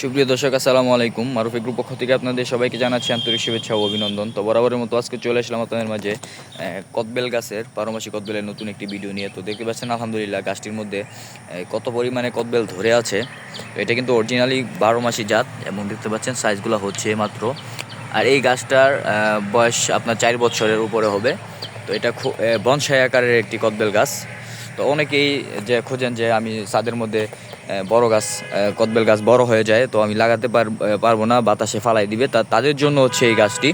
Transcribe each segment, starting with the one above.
সুপ্রিয় দর্শক, আসসালামু আলাইকুম। মারুফি গ্রুপ পক্ষ থেকে আপনাদের সবাইকে জানাচ্ছি আন্তরিক শুভেচ্ছা ও অভিনন্দন। তো বরাবরের মতো আজকে চলে আসলাম আপনাদের মাঝে কদবেল গাছের পারমাসি কদবেলের নতুন একটি ভিডিও নিয়ে। তো দেখতে পাচ্ছেন, আলহামদুলিল্লাহ, গাছটির মধ্যে কত পরিমাণে কদবেল ধরে আছে। এটা কিন্তু অরিজিনালি বারো মাসি জাত, এবং দেখতে পাচ্ছেন সাইজগুলো হচ্ছে মাত্র। আর এই গাছটার বয়স আপনার চার বছরের উপরে হবে। তো এটা বনসাই আকারের একটি কদবেল গাছ। তো অনেকেই যে খোঁজেন যে আমি ছাদের মধ্যে বড় গাছ কদবেল গাছ বড় হয়ে যায়, তো আমি লাগাতে পার- পারব না, বাতাসে ফালাই দিবে। তা তাদের জন্য হচ্ছে এই গাছটি।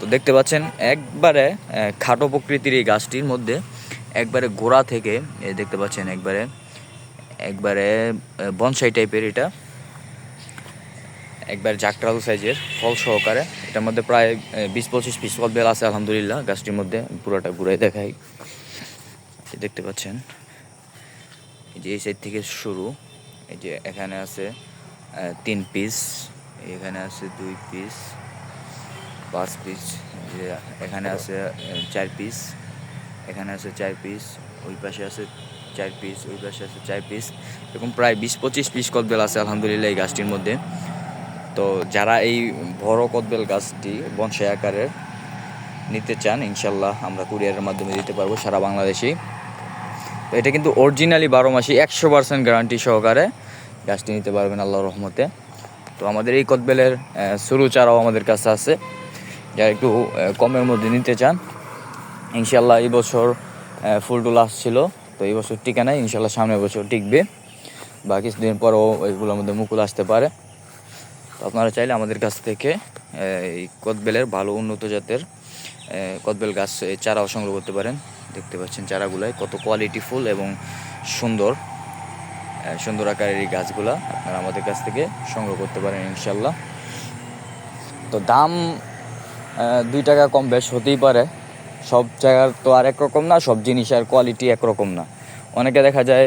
তো দেখতে পাচ্ছেন, একবারে খাটো প্রকৃতির এই গাছটির মধ্যে একবারে গোড়া থেকে দেখতে পাচ্ছেন একবারে একবারে বনসাই টাইপের এটা। একবার জাকটাল সাইজের ফল সহকারে। এটার মধ্যে প্রায় বিশ পঁচিশ পিস কদবেল আছে, আলহামদুলিল্লাহ। গাছটির মধ্যে পুরোটা ঘুরে দেখাই। দেখতে পাচ্ছেন। যে এই সাইড থেকে শুরু, এই যে এখানে আছে তিন পিস এখানে আছে দুই পিস পাঁচ পিস যে এখানে আছে চার পিস এখানে আছে চার পিস ওই পাশে আছে চার পিস ওই পাশে আছে চার পিস এরকম প্রায় বিশ পঁচিশ পিস কদবেল আছে আলহামদুলিল্লাহ এই গাছটির মধ্যে। তো যারা এই বড় কদবেল গাছটি বনসাই আকারের নিতে চান, ইনশাল্লাহ আমরা কুরিয়ারের মাধ্যমে দিতে পারব সারা বাংলাদেশেই। তো এটা কিন্তু অরিজিনালি বারো মাসি একশো পার্সেন্ট গ্যারান্টি সহকারে গাছটি নিতে পারবেন আল্লাহর রহমতে। তো আমাদের এই কদবেলের সরু চারাও আমাদের কাছে আছে। যারা একটু কমের মধ্যে নিতে চান ইনশাল্লাহ এই বছর ফুল টুল আসছিল। তো এই বছর টিকে নাই ইনশাল্লাহ সামনের বছর টিকবে। বা কিছুদিন পরও এগুলোর মধ্যে মুকুল আসতে পারে। তো আপনারা চাইলে আমাদের কাছ থেকে এই কদবেলের ভালো উন্নত জাতের কদবেল গাছ চারাও সংগ্রহ করতে পারেন। দেখতে পাচ্ছেন চারাগুলাই কত কোয়ালিটি ফুল এবং সুন্দর সুন্দর আকারের এই গাছগুলা আপনারা আমাদের কাছ থেকে সংগ্রহ করতে পারেন ইনশাল্লাহ তো দাম দুই টাকা কম বেশ হতেই পারে। সব জায়গার তো আর একরকম না, সব জিনিসের কোয়ালিটি একরকম না। অনেকে দেখা যায়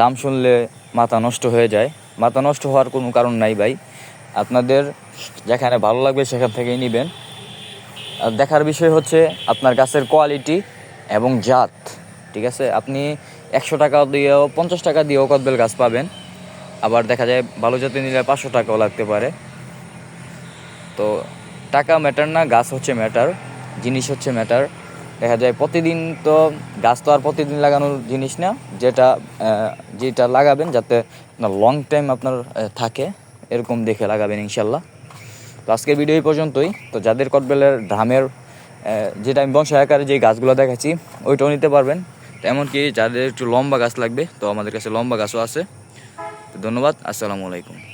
দাম শুনলে মাথা নষ্ট হয়ে যায়। মাথা নষ্ট হওয়ার কোনো কারণ নাই ভাই। আপনাদের যেখানে ভালো লাগবে সেখান থেকেই নেবেন। আর দেখার বিষয় হচ্ছে আপনার গাছের কোয়ালিটি এবং জাত, ঠিক আছে? আপনি একশো টাকা দিয়েও, পঞ্চাশ টাকা দিয়েও কদবেল গাছ পাবেন। আবার দেখা যায়, ভালো জাতের নিলে পাঁচশো টাকাও লাগতে পারে। তো টাকা ম্যাটার না, গাছ হচ্ছে ম্যাটার জিনিস হচ্ছে ম্যাটার দেখা যায়, প্রতিদিন তো গাছ তো আর প্রতিদিন লাগানোর জিনিস না, যেটা যেটা লাগাবেন যাতে আপনার লং টাইম আপনার থাকে, এরকম দেখে লাগাবেন ইনশাল্লাহ। তো আজকের ভিডিও এই পর্যন্তই। তো যাদের কটবেলের ধামের যেটা আমি বংশ আকারে যে গাছগুলো দেখাচ্ছি, ওইটাও নিতে পারবেন। এমনকি যাদের একটু লম্বা গাছ লাগবে, তো আমাদের কাছে লম্বা গাছও আছে। ধন্যবাদ, আসসালামু আলাইকুম।